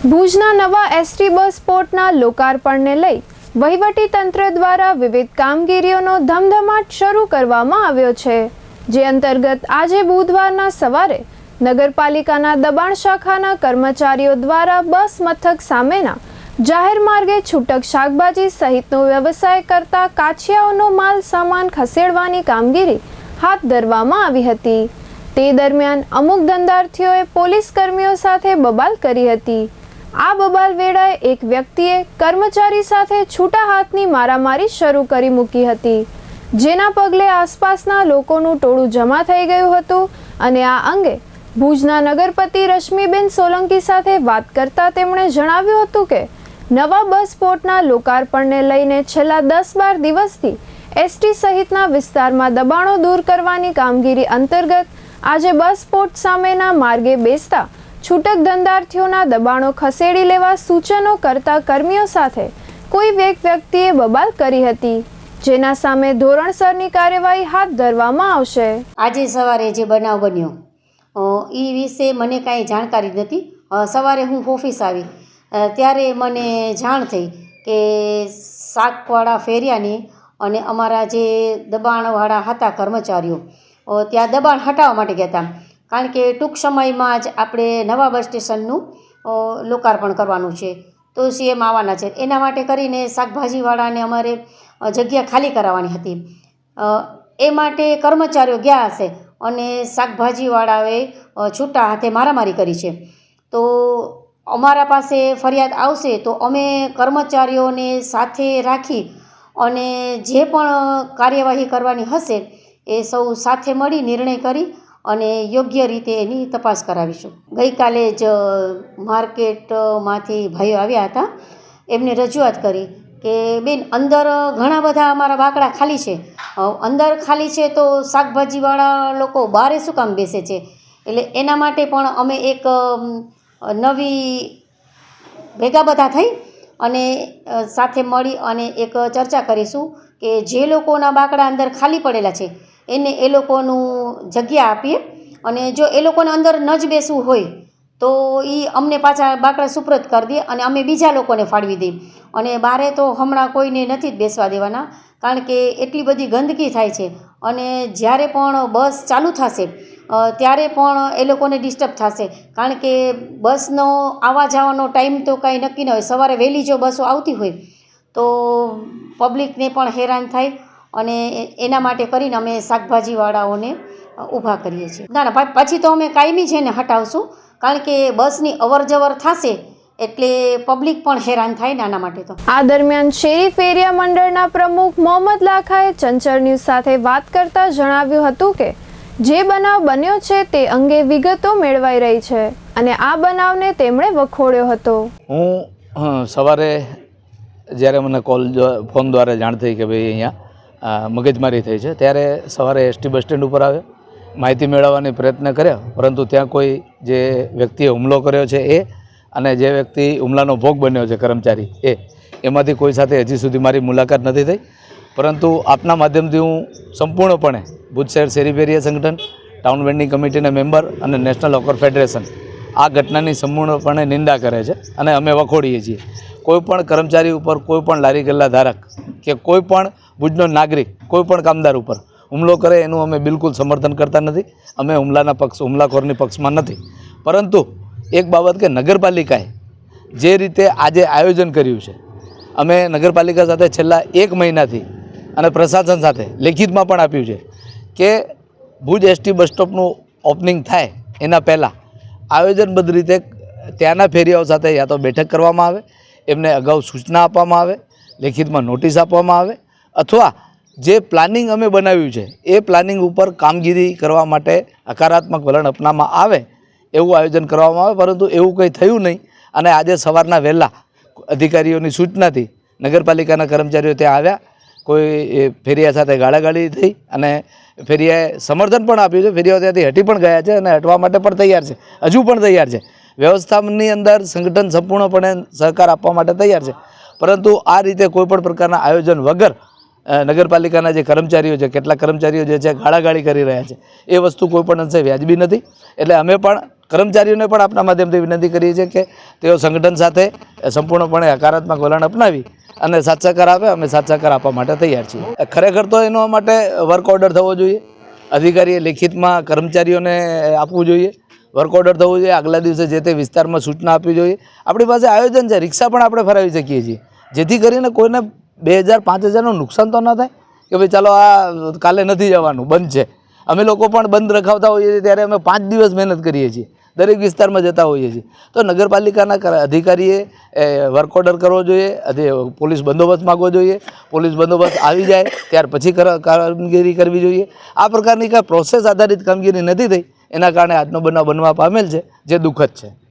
ભુજના નવા ST bus પોર્ટના લોકાર્પણને લઈ વહીવટી તંત્ર દ્વારા વિવિધ કામગીરીઓનો ધમધમાટ શરૂ કરવામાં આવ્યો છે. જે અંતર્ગત આજે બુધવારના સવારે નગરપાલિકાના દબાણ શાખાના કર્મચારીઓ દ્વારા બસ મથક સામેના જાહેર માર્ગે છૂટક શાકભાજી સહિતનો વ્યવસાય કરતા કાછિયાઓનો માલ સામાન ખસેડવાની કામગીરી હાથ ધરવામાં આવી હતી. તે દરમિયાન અમુક ધંધાર્થીઓએ પોલીસ કર્મીઓ સાથે બબાલ કરી હતી. આ બબાલ વેળાએ એક વ્યક્તિએ કર્મચારી સાથે છૂટા હાથની મારામારી શરૂ કરી મૂકી હતી, જેના પગલે આસપાસના લોકોનું ટોળું જમા થઈ ગયું હતું અને આ અંગે ભુજના નગરપતિ રશ્મિબેન સોલંકી સાથે વાત કરતા તેમણે જણાવ્યું હતું કે, નવા બસ પોર્ટના લોકાર્પણને લઈને છેલ્લા દસ બાર દિવસથી એસટી સહિતના વિસ્તારમાં દબાણો દૂર કરવાની કામગીરી અંતર્ગત આજે બસ પોર્ટ સામેના માર્ગે બેસતા છૂટક ધંધાર્થીઓના દબાણો ખસેડી લેવા સૂચનો કરતા કર્મીઓ સાથે કોઈ એક વ્યક્તિએ બબાલ કરી હતી, જેના સામે ધોરણસરની કાર્યવાહી હાથ ધરવામાં આવશે. આજે સવારે જે બનાવ બન્યો એ વિશે મને કાંઈ જાણકારી નથી. સવારે હું ઓફિસ આવી ત્યારે મને જાણ થઈ કે શાકવાળા ફેરિયાની અને અમારા જે દબાણવાળા હતા કર્મચારીઓ ત્યાં દબાણ હટાવવા માટે ગયા હતા. કારણ કે ટૂંક સમયમાં જ આપણે નવા બસ સ્ટેશનનું લોકાર્પણ કરવાનું છે. તો સીએમ આવવાના છે. એના માટે કરીને શાકભાજીવાળાને અમારે જગ્યા ખાલી કરાવવાની હતી. એ માટે કર્મચારીઓ ગયા હશે અને શાકભાજીવાળાએ છૂટા હાથે મારામારી કરી છે. તો અમારા પાસે ફરિયાદ આવશે તો અમે કર્મચારીઓને સાથે રાખી અને જે પણ કાર્યવાહી કરવાની હશે એ સૌ સાથે મળી નિર્ણય કરી અને યોગ્ય રીતે એની તપાસ કરાવીશું. ગઈકાલે જ માર્કેટમાંથી ભાઈઓ આવ્યા હતા. એમને રજૂઆત કરી કે, બેન, અંદર ઘણા બધા અમારા બાકડા ખાલી છે. અંદર ખાલી છે તો શાકભાજીવાળા લોકો બારે શું કામ બેસે છે? એટલે એના માટે પણ અમે એક નવી ભેગા બધા થઈ અને સાથે મળી અને એક ચર્ચા કરીશું કે જે લોકોના બાકડા અંદર ખાલી પડેલા છે એને એ લોકોનું જગ્યા આપીએ. અને જો એ લોકોને અંદર ન જ બેસવું હોય, તો એ અમને પાછા બાકડા સુપ્રત કરી દે અને અમે બીજા લોકોને ફાળવી દઈએ અને બારે તો હમણાં કોઈને નથી જ બેસવા દેવાના, કારણ કે એટલી બધી ગંદકી થાય છે. અને જ્યારે પણ બસ ચાલુ થશે ત્યારે પણ એ લોકોને ડિસ્ટર્બ થશે. કારણ કે બસનો આવવા જવાનો ટાઈમ તો કાંઈ નક્કી ન હોય. સવારે વહેલી જો બસો આવતી હોય, તો પબ્લિકને પણ હેરાન થાય. અને એના માટે કરીને અમે શાકભાજીવાળાઓને ઊભા કરીએ છીએ. ના ના પછી તો અમે કાયમી છે ને હટાવશું કારણ કે બસની અવર જવર થશે એટલે પબ્લિક પણ હેરાન થાય ને આના માટે તો. આ દરમિયાન શેરી ફેરિયા મંડળના પ્રમુખ મોહમ્મદ લાખાએ ચંચળ ન્યૂઝ સાથે વાત કરતા જણાવ્યું હતું કે જે બનાવ બન્યો છે તે અંગે વિગતો મેળવાઈ રહી છે અને આ બનાવને તેમણે વખોડ્યો હતો. હું સવારે જ્યારે મને કોલ ફોન દ્વારા જાણ થઈ કે ભાઈ અહીંયા મગજમારી થઈ છે. ત્યારે સવારે એસટી બસ સ્ટેન્ડ ઉપર આવ્યો. માહિતી મેળવવાની પ્રયત્ન કર્યો, પરંતુ ત્યાં કોઈ જે વ્યક્તિએ હુમલો કર્યો છે એ અને જે વ્યક્તિ હુમલાનો ભોગ બન્યો છે કર્મચારી એ, એમાંથી કોઈ સાથે હજી સુધી મારી મુલાકાત નથી થઈ. પરંતુ આપના માધ્યમથી હું સંપૂર્ણપણે ભુજ શહેર શેરીફેરિયા સંગઠન, ટાઉન વેન્ડિંગ કમિટીના મેમ્બર અને નેશનલ હોકર ફેડરેશન આ ઘટનાની સંપૂર્ણપણે નિંદા કરે છે અને અમે વખોડીએ છીએ. કોઈપણ કર્મચારી ઉપર કોઈપણ લારી ગલ્લા ધારક કે કોઈ પણ ભુજનો નાગરિક, કોઈ પણ કામદાર ઉપર. હુમલો કરે એનું અમે બિલકુલ સમર્થન કરતા નથી. અમે હુમલાના પક્ષ, હુમલાખોરની પક્ષમાં નથી. પરંતુ એક બાબત કે નગરપાલિકાએ જે રીતે આજે આયોજન કર્યું છે, અમે નગરપાલિકા સાથે છેલ્લા એક મહિનાથી અને પ્રશાસન સાથે લેખિતમાં પણ આપ્યું છે કે ભુજ એસટી બસ સ્ટોપનું ઓપનિંગ થાય એના પહેલાં આયોજનબદ્ધ રીતે ત્યાંના ફેરિયાઓ સાથે યા તો બેઠક કરવામાં આવે, એમને અગાઉ સૂચના આપવામાં આવે, લેખિતમાં નોટિસ આપવામાં આવે અથવા જે પ્લાનિંગ અમે બનાવ્યું છે, એ પ્લાનિંગ ઉપર કામગીરી કરવા માટે હકારાત્મક વલણ અપનાવવામાં આવે એવું આયોજન કરવામાં આવે, પરંતુ એવું કંઈ થયું નહીં. અને આજે સવારના વહેલા અધિકારીઓની સૂચનાથી નગરપાલિકાના કર્મચારીઓ ત્યાં આવ્યા. કોઈ ફેરિયા સાથે ગાળાગાળી થઈ અને ફેરિયાએ સમર્થન પણ આપ્યું છે. ફેરિયાઓ ત્યાંથી હટી પણ ગયા છે અને હટવા માટે પણ તૈયાર છે. હજુ પણ તૈયાર છે. વ્યવસ્થાની અંદર સંગઠન સંપૂર્ણપણે સહકાર આપવા માટે તૈયાર છે. પરંતુ આ રીતે કોઈપણ પ્રકારના આયોજન વગર નગરપાલિકાના જે કર્મચારીઓ છે, કેટલાક કર્મચારીઓ જે છે, ગાળાગાળી કરી રહ્યા છે, એ વસ્તુ કોઈ પણ અંશે વ્યાજબી નથી. એટલે અમે પણ કર્મચારીઓને પણ આપણા માધ્યમથી વિનંતી કરીએ છીએ કે તેઓ સંગઠન સાથે સંપૂર્ણપણે હકારાત્મક વલણ અપનાવી અને સાથ સહકાર આપે, અમે સાથ સહકાર આપવા માટે તૈયાર છીએ. ખરેખર તો એના માટે વર્ક ઓર્ડર થવો જોઈએ. અધિકારીએ લેખિતમાં કર્મચારીઓને આપવું જોઈએ. વર્ક ઓર્ડર થવું જોઈએ. આગલા દિવસે જે તે વિસ્તારમાં સૂચના આપવી જોઈએ. આપણી પાસે આયોજન છે, રિક્ષા પણ આપણે ફરાવી શકીએ છીએ. જેથી કરીને કોઈને બે હજાર, પાંચ હજારનું નુકસાન તો ન થાય? કે ભાઈ ચાલો આ કાલે નથી જવાનું, બંધ છે. અમે લોકો પણ બંધ રખાવતા હોઈએ છીએ, ત્યારે અમે પાંચ દિવસ મહેનત કરીએ છીએ. દરેક વિસ્તારમાં જતા હોઈએ છીએ. તો નગરપાલિકાના અધિકારીએ વર્ક ઓર્ડર કરવો જોઈએ પોલીસ બંદોબસ્ત માગવો જોઈએ. પોલીસ બંદોબસ્ત આવી જાય, ત્યાર પછી કામગીરી કરવી જોઈએ. આ પ્રકારની કાંઈ પ્રોસેસ આધારિત કામગીરી નથી થઈ, એના કારણે આજનો બનાવ બનવા પામેલ છે, જે દુઃખદ છે.